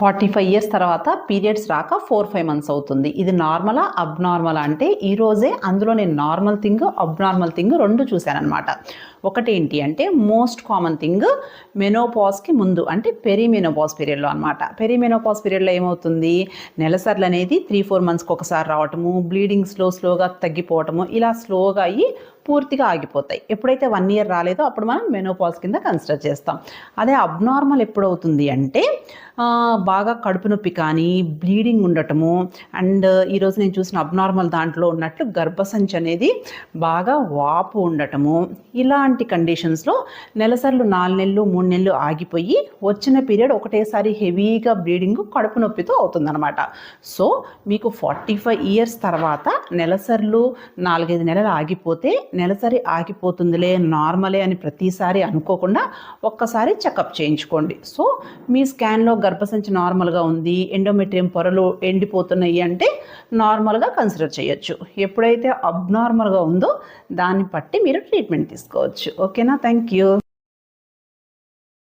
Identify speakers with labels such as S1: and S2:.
S1: Forty five years తర్వాత periods రాక four five months అవుతుంది. ఇది నార్మలా అబ్నార్మలా అంటే ఈరోజే అందులో నేను నార్మల్ థింగ్ అబ్నార్మల్ థింగ్ రెండు చూశానమాట ఒకటి ఏంటి అంటే మోస్ట్ కామన్ థింగ్ మెనోపాజ్కి ముందు అంటే పెరిమెనోపాస్ పీరియడ్లో అనమాట పెరిమెనోపాస్ పీరియడ్లో ఏమవుతుంది? నెలసర్లు అనేది త్రీ ఫోర్ మంత్స్కి ఒకసారి రావటము బ్లీడింగ్ స్లో స్లోగా తగ్గిపోవటము ఇలా స్లోగా అయ్యి పూర్తిగా ఆగిపోతాయి. ఎప్పుడైతే వన్ ఇయర్ రాలేదో అప్పుడు మనం మెనోపాస్ కింద కన్సిడర్ చేస్తాం. అదే అబ్నార్మల్ ఎప్పుడవుతుంది అంటే బాగా కడుపు నొప్పి కానీ బ్లీడింగ్ ఉండటము అండ్ ఈరోజు నేను చూసిన అబ్నార్మల్ దాంట్లో ఉన్నట్లు గర్భసంచి అనేది బాగా వాపు ఉండటము. ఇలాంటి కండిషన్స్లో నెలసర్లు నాలుగు నెలలు మూడు నెలలు ఆగిపోయి వచ్చిన పీరియడ్ ఒకటేసారి హెవీగా బ్లీడింగ్ కడుపు నొప్పితో అవుతుందన్నమాట. సో మీకు ఫార్టీ ఫైవ్ ఇయర్స్ తర్వాత నెలసర్లు నాలుగైదు నెలలు ఆగిపోతే నెలసరి ఆగిపోతుందిలే నార్మలే అని ప్రతిసారి అనుకోకుండా ఒక్కసారి చెకప్ చేయించుకోండి. సో మీ స్కాన్లో గర్భసంచి నార్మల్గా ఉంది ఎండోమెట్రియం పొరలు ఎండిపోతున్నాయి అంటే నార్మల్గా కన్సిడర్ చేయొచ్చు. ఎప్పుడైతే అబ్నార్మల్గా ఉందో దాన్ని బట్టి మీరు ట్రీట్మెంట్ తీసుకోవచ్చు. ఓకేనా? Thank you